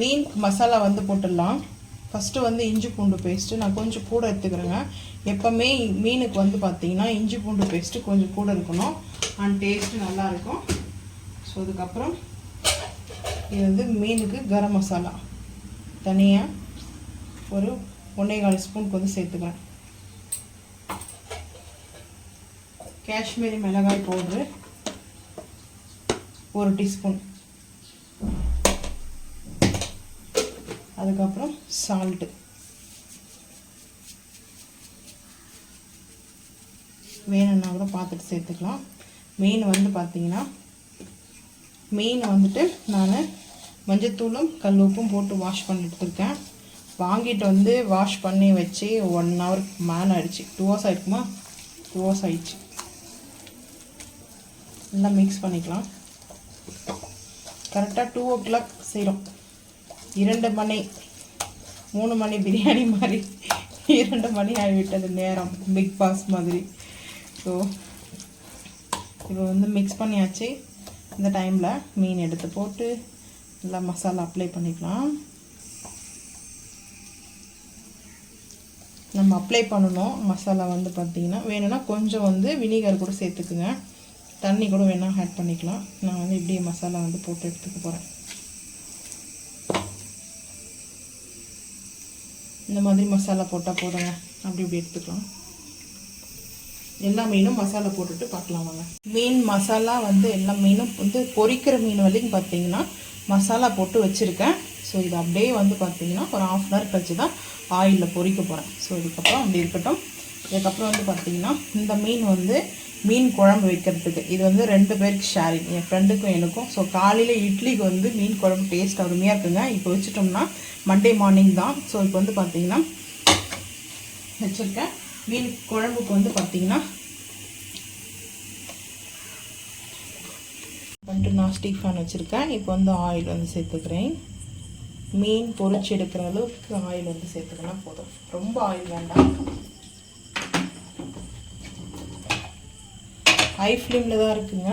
மீன் மசாலா வந்து போட்டுடலாம். ஃபஸ்ட்டு வந்து இஞ்சி பூண்டு பேஸ்ட்டு நான் கொஞ்சம் கூட எடுத்துக்கிறேங்க. எப்போவுமே மீனுக்கு வந்து பார்த்தீங்கன்னா இஞ்சி பூண்டு பேஸ்ட்டு கொஞ்சம் கூட இருக்கணும். அண்ட் டேஸ்ட்டு நல்லாயிருக்கும் ஸோ அதுக்கப்புறம் இது வந்து மீனுக்கு கரம் மசாலா தனியாக ஒரு ஒன்றே கால் ஸ்பூனுக்கு வந்து சேர்த்துக்கிறேன். காஷ்மீரி மிளகாய் பவுட்ரு ஒரு டீஸ்பூன். அதுக்கப்புறம் சால்ட்டு வேணும்னா கூட பார்த்துட்டு சேர்த்துக்கலாம். மீன் வந்து பார்த்தீங்கன்னா மீன் வந்துட்டு நான் மஞ்சத்தூளும் கல் உப்பும் போட்டு வாஷ் பண்ணி எடுத்துருக்கேன். வாங்கிட்டு வந்து வாஷ் பண்ணி வச்சு ஒன் ஹவர் மேன் ஆகிடுச்சு டூ ஹவர்ஸ் ஆகிடுக்குமா டூ ஹவர்ஸ் ஆகிடுச்சு நல்லா மிக்ஸ் பண்ணிக்கலாம். கரெக்டாக டூ ஓ கிளாக் செய்கிறோம் இரண்டு மணி மூணு மணி பிரியாணி மாதிரி இரண்டு மணி ஆகிவிட்டது நேரம் பிக் பாஸ் மாதிரி. ஸோ இப்போ வந்து மிக்ஸ் பண்ணியாச்சு. இந்த டைமில் மீன் எடுத்து போட்டு நல்லா மசாலா அப்ளை பண்ணிக்கலாம். நம்ம அப்ளை பண்ணணும். மசாலா வந்து பார்த்திங்கன்னா வேணும்னா கொஞ்சம் வந்து வினிகர் கூட சேர்த்துக்குங்க. தண்ணி கூட வேணால் ஆட் பண்ணிக்கலாம். நான் வந்து இப்படியே மசாலா வந்து போட்டு எடுத்துக்க போகிறேன் இந்த மாதிரி மசாலா போட்டால் போதுங்க. அப்படி இப்படி எடுத்துக்கலாம். எல்லா மீனும் மசாலா போட்டுட்டு பார்க்கலாம் வாங்க. மீன் மசாலா வந்து எல்லா மீனும் வந்து பொரிக்கிற மீன் வரைக்கும் பார்த்தீங்கன்னா மசாலா போட்டு வச்சுருக்கேன். ஸோ இது அப்படியே வந்து பார்த்தீங்கன்னா ஒரு ஆஃப் அன் ஹவர் கழிச்சு தான் ஆயிலில் பொரிக்க போகிறேன் ஸோ இதுக்கப்புறம் அப்படி இருக்கட்டும். இதுக்கப்புறம் வந்து பார்த்தீங்கன்னா இந்த மீன் வந்து மீன் குழம்பு வைக்கிறதுக்கு. இது வந்து ரெண்டு பேருக்கு ஷேரிங் என் ஃப்ரெண்டுக்கும் எனக்கும். ஸோ காலையில் இட்லிக்கு வந்து மீன் குழம்பு டேஸ்ட் அருமையாக இருக்குங்க. இப்போ வச்சுட்டோம்னா மண்டே மார்னிங் தான். ஸோ இப்போ வந்து பார்த்தீங்கன்னா வச்சுருக்கேன். மீன் குழம்புக்கு வந்து பார்த்தீங்கன்னா வந்துட்டு நான் ஸ்டீக் ஃபேன் வச்சுருக்கேன். இப்போ வந்து ஆயில் வந்து சேர்த்துக்கிறேன். மீன் பொரிச்சு எடுக்கிற அளவுக்கு ஆயில் வந்து சேர்த்துக்கலாம் போதும். ரொம்ப ஆயில் வேண்டாம். ஹை ஃப்ளேமில் தான் இருக்குங்க.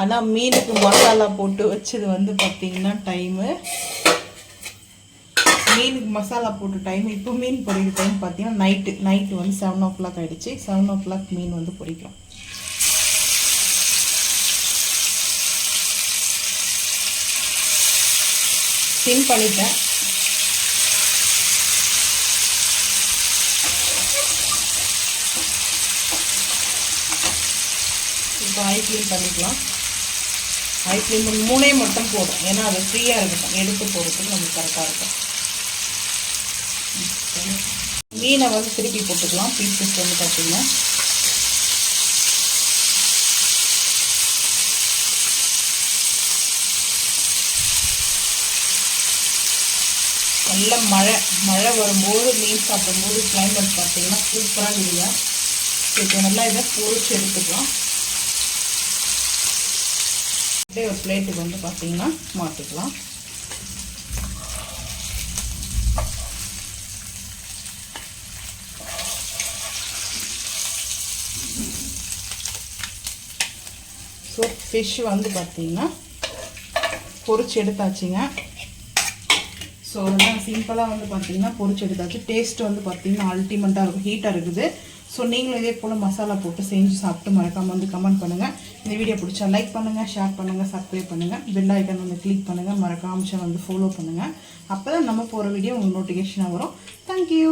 ஆனால் மீனுக்கு மசாலா போட்டு வச்சது வந்து பார்த்தீங்கன்னா டைமு மீனுக்கு மசாலா போட்டு டைம் இப்போ மீன் பொரிக்கிற டைம் பார்த்தீங்கன்னா நைட்டு நைட்டு வந்து செவன் ஓ கிளாக் ஆகிடுச்சு செவன் ஓ கிளாக் மீன் வந்து பொரிக்கிறோம். சிம் பண்ணிட்டேன். இப்போ ஐ க்ளீன் பண்ணிக்கலாம். ஐ க்ளீன் பண்ணி மூணே மட்டும் போதும். ஏன்னா அது ஃப்ரீயாக இருக்கட்டும். எடுத்து போகிறதுக்கு நமக்கு கரெக்டாக இருக்கும். மீனை வந்து திருப்பி போட்டுக்கலாம். பீசஸ் வந்து பார்த்தீங்கன்னா நல்ல மழை மழை வரும்போது மீன் சாப்பிடும்போது கிளைமேட் பார்த்தீங்கன்னா சூப்பராக இல்லையா இப்போ நல்லா இதை பொறிச்சு எடுத்துக்கலாம். அப்படியே ஒரு பிளேட்டுக்கு வந்து பார்த்தீங்கன்னா மாற்றிக்கலாம். ஸோ ஃபிஷ் வந்து பார்த்தீங்கன்னா பொரிச்சு எடுத்தாச்சுங்க. ஸோ அதெல்லாம் சிம்பிளாக வந்து பார்த்தீங்கன்னா பொரிச்சு எடுத்தாச்சு. டேஸ்ட் வந்து பார்த்தீங்கன்னா அல்டிமேட்டாக இருக்கும். ஹீட்டாக இருக்குது. ஸோ நீங்களும் இதே போல் மசாலா போட்டு செஞ்சு சாப்பிட்டு மறக்காமல் வந்து கமெண்ட் பண்ணுங்கள் இந்த வீடியோ பிடிச்சா லைக் பண்ணுங்கள் ஷேர் பண்ணுங்கள் சப்ஸ்கிரைப் பண்ணுங்கள் பெல் ஐக்கன் வந்து கிளிக் பண்ணுங்கள் மறக்காமல் வந்து ஃபாலோ பண்ணுங்கள் அப்போ தான் நம்ம போகிற வீடியோ உங்களுக்கு நோட்டிஃபிகேஷனாக வரும். தேங்க்யூ